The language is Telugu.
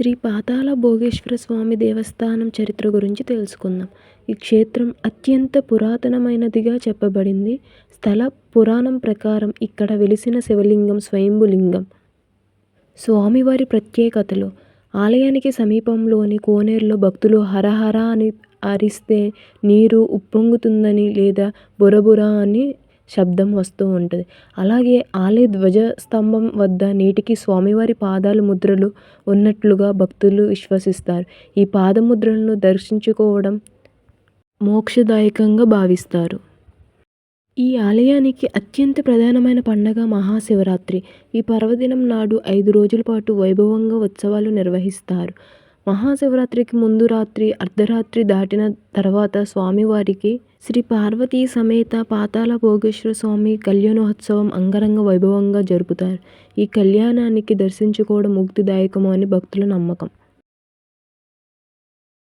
శ్రీ పాతాళ భోగేశ్వర స్వామి దేవస్థానం చరిత్ర గురించి తెలుసుకుందాం. ఈ క్షేత్రం అత్యంత పురాతనమైనదిగా చెప్పబడింది. స్థల పురాణం ప్రకారం ఇక్కడ వెలిసిన శివలింగం స్వయంభులింగం. స్వామివారి ప్రత్యేకతలు. ఆలయానికి సమీపంలోని కోనేరులో భక్తులు హరహర అని అరిస్తే నీరు ఉప్పొంగుతుందని లేదా బురబుర అని శబ్దం వస్తూ ఉంటుంది. అలాగే ఆలయ ధ్వజస్తంభం వద్ద నేటికి స్వామివారి పాదాలు ముద్రలు ఉన్నట్లుగా భక్తులు విశ్వసిస్తారు. ఈ పాదముద్రలను దర్శించుకోవడం మోక్షదాయకంగా భావిస్తారు. ఈ ఆలయానికి అత్యంత ప్రధానమైన పండగ మహాశివరాత్రి. ఈ పర్వదినం నాడు ఐదు రోజుల పాటు వైభవంగా ఉత్సవాలు నిర్వహిస్తారు. మహాశివరాత్రికి ముందు రాత్రి అర్ధరాత్రి దాటిన తర్వాత స్వామివారికి శ్రీ పార్వతీ సమేత పాతాళ భోగేశ్వర స్వామి కళ్యాణోత్సవం అంగరంగ వైభవంగా జరుపుతారు. ఈ కళ్యాణానికి దర్శించుకోవడం ముక్తిదాయకము అని భక్తుల నమ్మకం.